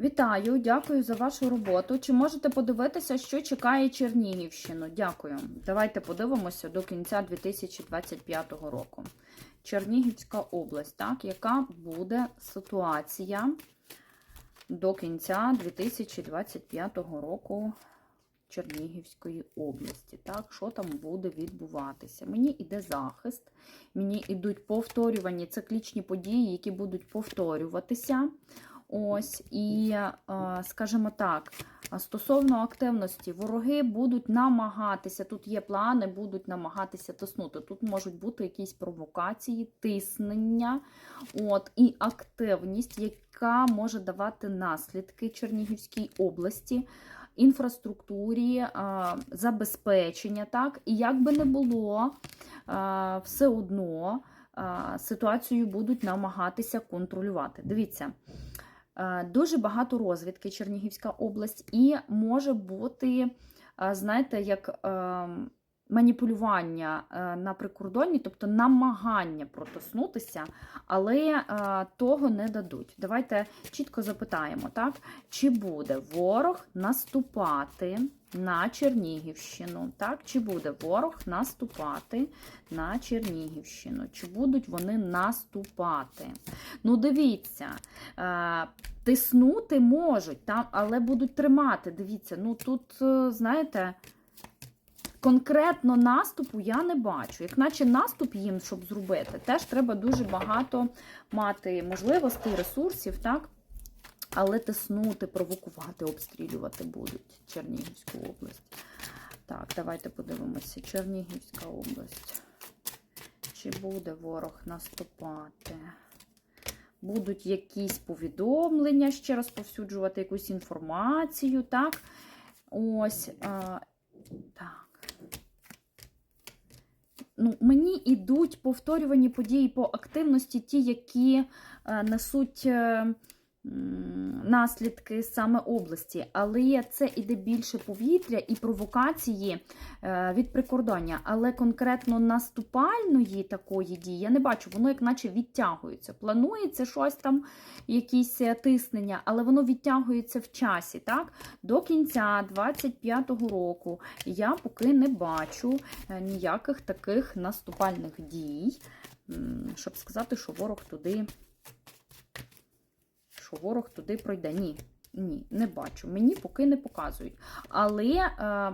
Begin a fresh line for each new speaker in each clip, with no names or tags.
Вітаю, дякую за вашу роботу. Чи можете подивитися, що чекає Чернігівщину? Дякую. Давайте подивимося до кінця 2025 року. Чернігівська область, так, яка буде ситуація до кінця 2025 року Чернігівської області. Так, що там буде відбуватися? Мені іде захист, мені йдуть повторювані циклічні події, які будуть повторюватися. Ось, і, скажімо так, стосовно активності, вороги будуть намагатися, тут є плани, будуть намагатися тиснути. Тут можуть бути якісь провокації, тиснення, от, і активність, яка може давати наслідки Чернігівській області, інфраструктурі, забезпечення. так, І як би не було, все одно ситуацію будуть намагатися контролювати. Дивіться. Е, Дуже багато розвідки Чернігівська область, і може бути, е, знаєте, як е, маніпулювання на прикордонні, тобто намагання протиснутися, але того не дадуть. Давайте чітко запитаємо, так? Чи буде ворог наступати на Чернігівщину? Так? Чи буде ворог наступати на Чернігівщину? Чи будуть вони наступати? Ну, дивіться. Тиснути можуть, там, але будуть тримати. Дивіться, ну тут, е, знаєте, конкретно наступу я не бачу. Як наче наступ їм, щоб зробити, теж треба дуже багато мати можливостей, ресурсів, так? Але тиснути, провокувати, обстрілювати будуть Чернігівську область. Так, давайте подивимося. Чернігівська область. Чи буде ворог наступати? Будуть якісь повідомлення ще розповсюджувати якусь інформацію, так? Ось, а, так. Ну, мені йдуть повторювані події по активності, ті, які е, несуть е, наслідки саме області, але це іде більше повітря і провокації е, від прикордоння. Але конкретно наступальної такої дії я не бачу, воно як наче відтягується. Планується щось там, якісь е, тиснення, але воно відтягується в часі. так? До кінця 25-го року я поки не бачу е, ніяких таких наступальних дій, щоб сказати, що ворог туди що ворог туди пройде. Ні, ні, не бачу. Мені поки не показують. Але е,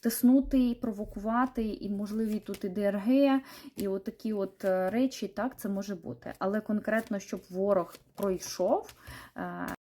тиснути, провокувати, і, можливі тут і ДРГ, і отакі от е, речі, так, це може бути. Але конкретно, щоб ворог пройшов. Е,